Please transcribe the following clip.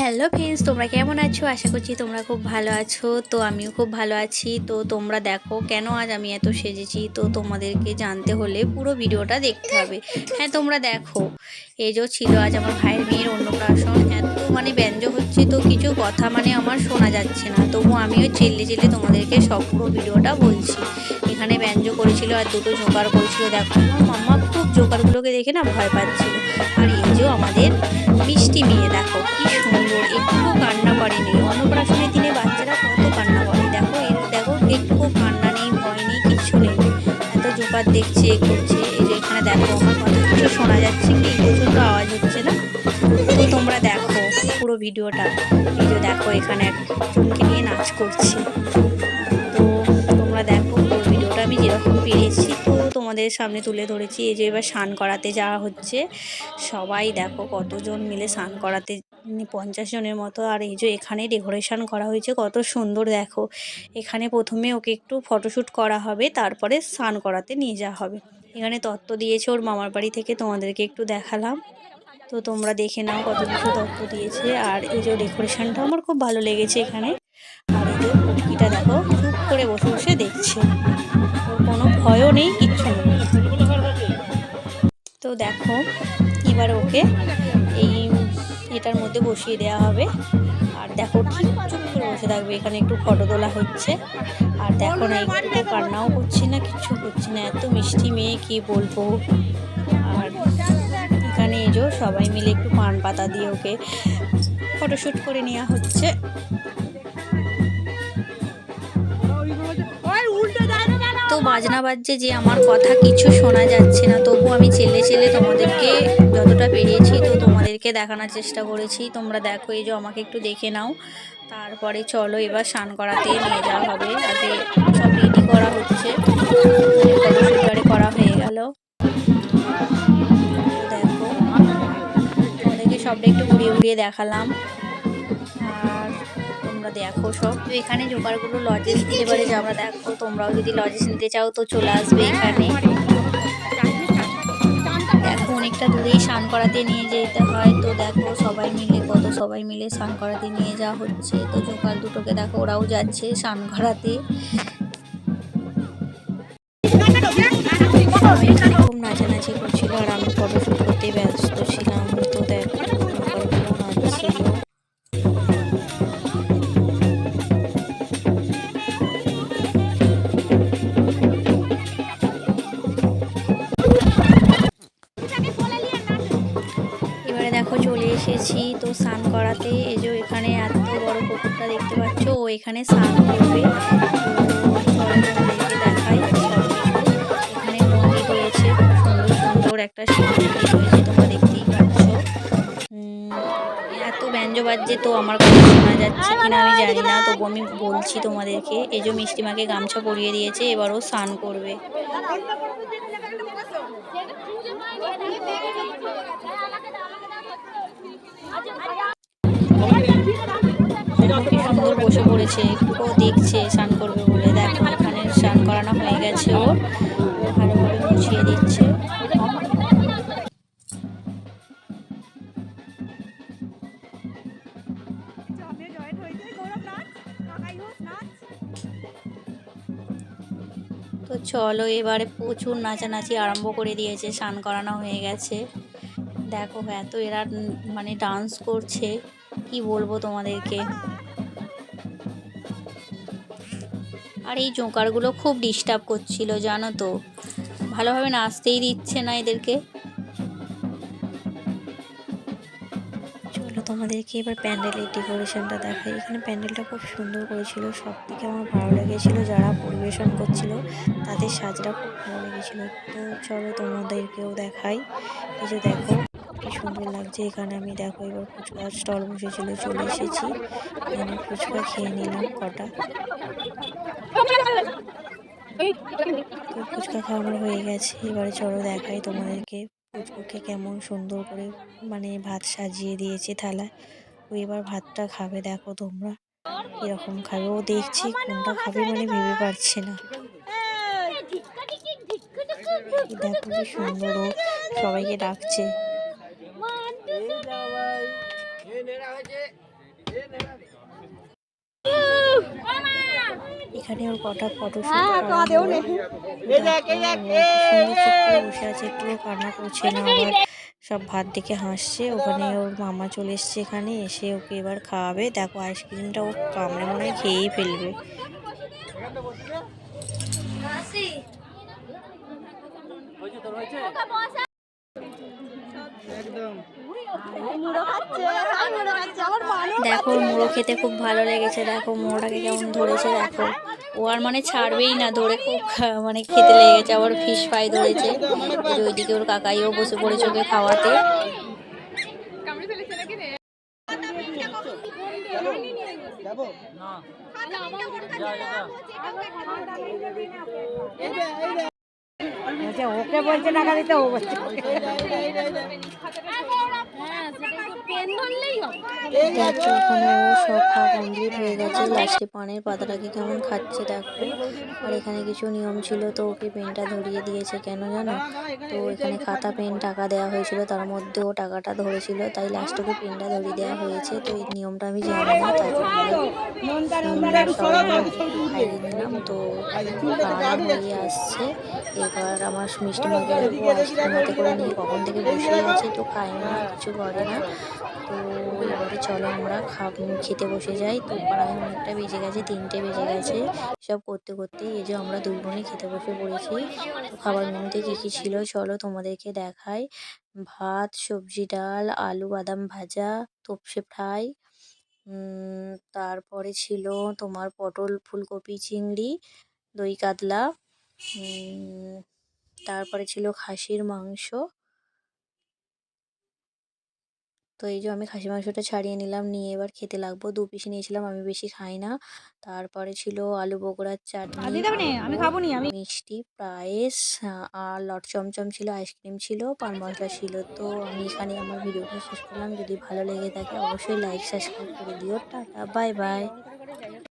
Hello friends, তোমরা কেমন আছো? আশা করছি তোমরা খুব ভালো আছো। তো আমিও খুব ভালো আছি। তো তোমরা দেখো কেন আজ আমি এত সেজেছি? তো তোমাদেরকে জানতে হলে পুরো ভিডিওটা দেখতে হবে। হ্যাঁ তোমরা দেখো। এই যে ছিল আজ আমার ভাইয়ের মেয়ের অন্নপ্রাশন। এত মানে ব্যঞ্জ হচ্ছে তো কিছু কথা মানে আমার শোনা যাচ্ছে না। তবু আমিও চেল্লে চেল্লে তোমাদেরকে সব পুরো ভিডিওটা বলছি। এখানে ব্যঞ্জ করেছিল আর দুটো জোগাড় করেছিল। দেখো, আমার মাম্মা খুব জোগাড়গুলোকে দেখে না ভয় পাচ্ছিল। আর এই যে আমাদের মিষ্টি মেয়ে, দেখো কি দেখছে করছে, এই যে এখানে দেখো, আমার কিছু শোনা যাচ্ছে কি প্রচণ্ড আওয়াজ হচ্ছে না? তো তোমরা দেখো পুরো ভিডিওটা, এই যে দেখো এখানে একজনকে নিয়ে নাচ করছে। তো তোমরা দেখো পুরো ভিডিওটা, আমি যেরকম পেরেছি তো তোমাদের সামনে তুলে ধরেছি, এই যে এবার স্নান করাতে যাওয়া হচ্ছে। সবাই দেখো কতজন মিলে স্নান করাতে পঞ্চাশ জনের মতো, আর এই যে এখানে ডেকোরেশন করা হয়েছে, কত সুন্দর দেখো। এখানে প্রথমে ওকে একটু ফটোশ্যুট করা হবে, তারপরে স্নান করাতে নিয়ে যাওয়া হবে। এখানে তত্ত্ব দিয়েছে ওর মামার বাড়ি থেকে, তোমাদেরকে একটু দেখালাম। তো তোমরা দেখে নাও কত কিছু তত্ত্ব দিয়েছে, আর এই যে ডেকোরেশনটা আমার খুব ভালো লেগেছে এখানে। আর এই যে পুটকিটা দেখো, চুপ করে বসে বসে দেখছে। ওর কোনো ভয়ও নেই, কিচ্ছু নেই। তো দেখো, এবার ওকে এই এটার মধ্যে বসিয়ে দেওয়া হবে। আর দেখো ঠিক চুপ করে বসে থাকবে, এখানে একটু ফটো তোলা হচ্ছে। আর দেখো না একটু কান্নাও করছি না কিছু করছি না, এত মিষ্টি মেয়ে, কি বলব? আর এখানে এজো সবাই মিলে একটু পান পাতা দিয়ে ওকে ফটোশ্যুট করে নেওয়া হচ্ছে। তো বাজনা বাজছে যে আমার কথা কিছু শোনা যাচ্ছে না। তবু আমি চেলে চেলে তোমাদেরকে যতটা পেরিয়েছি তো তোমাদেরকে দেখানোর চেষ্টা করেছি। তোমরা দেখো, এই যে আমাকে একটু দেখে নাও। তারপরে চলো এবার স্নান করাতে নিয়ে যাওয়া হবে। আগে সব রেডি করা হচ্ছে। করা হয়ে গেল। দেখো, তোমাদেরকে সবটা একটু ঘুরিয়ে ঘুরিয়ে দেখালাম। তোমরা দেখো সব। তো এখানে জোগাড়গুলো লজেস যে আমরা দেখো, তোমরাও যদি লজেস নিতে চাও তো চলে আসবে এখানে। দেখো অনেকটা দূরেই স্নান করাতে নিয়ে যেতে হয়। তো দেখো সবাই মিলে, কত সবাই মিলে স্নান করাতে নিয়ে যাওয়া হচ্ছে। তো জোগাড় দুটোকে দেখো, ওরাও যাচ্ছে স্নান করাতে। নাচানাচি করছিল দেখো, চলে এসেছি তো স্নান করাতে। এই যে এখানে এত বড় পুকুরটা দেখতে পাচ্ছ, ও এখানে স্নান করবে। দেখাই। এখানে মন্দির রয়েছে সুন্দর সুন্দর একটা রয়েছে, তোমরা দেখতেই পাচ্ছ। এত ব্যঞ্জ বাজছে তো আমার কথা শোনা যাচ্ছে কিনা আমি জানি না, তবু আমি বলছি তোমাদেরকে। এই যে মিষ্টিমাকে গামছা পরিয়ে দিয়েছে এবারও স্নান করবে। সুন্দর বসে পড়েছে ও দেখছে, স্নান করবে বলে। দেখো এখানে স্নান করানো হয়ে গেছে ওর। ভালো করে মুছিয়ে দিচ্ছে। তো চলো, এবারে প্রচুর নাচানাচি আরম্ভ করে দিয়েছে, স্নান করানো হয়ে গেছে। দেখো এত এরা মানে ডান্স করছে। কি বলব তোমাদেরকে? আর এই জোকারগুলো খুব ডিস্টার্ব করছিল, জানো তো? ভালোভাবে নাচতেই দিচ্ছে না এদেরকে। চলো তোমাদেরকে এবার প্যান্ডেলের ডেকোরেশনটা দেখাই। এখানে প্যান্ডেলটা খুব সুন্দর করেছিল সব থেকে আমার ভালো লেগেছিল, যারা পরিবেশন করছিল, তাদের সাজটা খুব ভালো লেগেছিল। তো চলো তোমাদেরকেও দেখাই। এই যে দেখো কি সুন্দর লাগছে এখানে আমি দেখো, এবার ফুচকার স্টল বসেছিল, চলে এসেছি। এখানে ফুচকা খেয়ে নিলাম কটা। তো ফুচকা খাওয়া হয়ে গেছে। এবারে চলো দেখাই তোমাদেরকে পুচকুকে কেমন সুন্দর করে মানে ভাত সাজিয়ে দিয়েছে থালায়। ও এবার ভাতটা খাবে, দেখো তোমরা এরকম খাবে। ও দেখছি কোনটা খাবে মানে ভেবে পারছে না। দেখো কি সুন্দর ও সবাইকে ডাকছে এই যাও ভাই এই নেড়া হয়েছে এখানে ওর কটা ফটো হ্যাঁ, বসে আছে একটু কান্না করছে না আবার সব ভাত দেখে হাসছে। ওখানে ওর মামা চলে এসছে এখানে এসে ওকে এবার খাওয়াবে। দেখো আইসক্রিমটা ও কামড়ে মনে হয় খেয়েই ফেলবে। মুড়ো খাচ্ছে আর মুড়ো খাচ্ছে। আমার মানু দেখো মুড়ো খেতে খুব ভালো লেগেছে। দেখো মুড়োটাকে কেমন ধরেছে দেখো। ও আর মানে ছাড়বেই না ধরে খুব খা- মানে খেতে লেগেছে আবার ফিশ ফ্রাই ধরেছে। ওইদিকে ওর কাকাইও বসে পড়েছে ওকে খাওয়াতে। ওকে বলছে টাকা দিতে ও বলছে দেখো ও সব খাওয়া হয়ে গেছে। লাস্টে পানের পাতাটাকে কেমন খাচ্ছে দেখো। আর এখানে কিছু নিয়ম ছিল, তো ওকে পেনটা ধরিয়ে দিয়েছে কেন জানো? তো এখানে খাতা পেন টাকা দেওয়া হয়েছিল, তার মধ্যে ও টাকাটা ধরেছিল, তাই লাস্টে ওকে পেনটা ধরিয়ে দেওয়া হয়েছে। তো এই নিয়মটা আমি জানি না, তাই তো খাওয়া হয়ে আসছে। এবার আমার মিষ্টি আইসক্রিম হাতে করে নিয়ে কখন থেকে বসে আছে, তো খায় না, কিছু করে না। তো এবারে চলো আমরা খাব, খেতে বসে যাই। তো প্রায় অনেকটা বেজে গেছে, তিনটে বেজে গেছে। সব করতে করতে এই যে আমরা দুই বোনে খেতে বসে পড়েছি। খাবার মেনুতে কী কী ছিল চলো তোমাদেরকে দেখাই। ভাত, সবজি ডাল, আলু বাদাম ভাজা, তোপসে ফ্রাই তারপরে ছিল তোমার পটল, ফুলকপি, চিংড়ি, দই কাতলা তারপরে ছিল খাসির মাংস তো এই যে আমি খাসি মাংসটা ছাড়িয়ে নিলাম নিয়ে এবার খেতে লাগবো। দু পিস নিয়েছিলাম আমি বেশি খাই না। তারপরে ছিল আলু বগুড়ার চাটনি আমি খাব নি আমি মিষ্টি পায়েস আর লট চমচম ছিল আইসক্রিম ছিল পান মশলা ছিল। তো আমি এখানে আমার ভিডিওটা শেষ করলাম। যদি ভালো লেগে থাকে অবশ্যই লাইক সাবস্ক্রাইব করে দিও। Tata bye bye.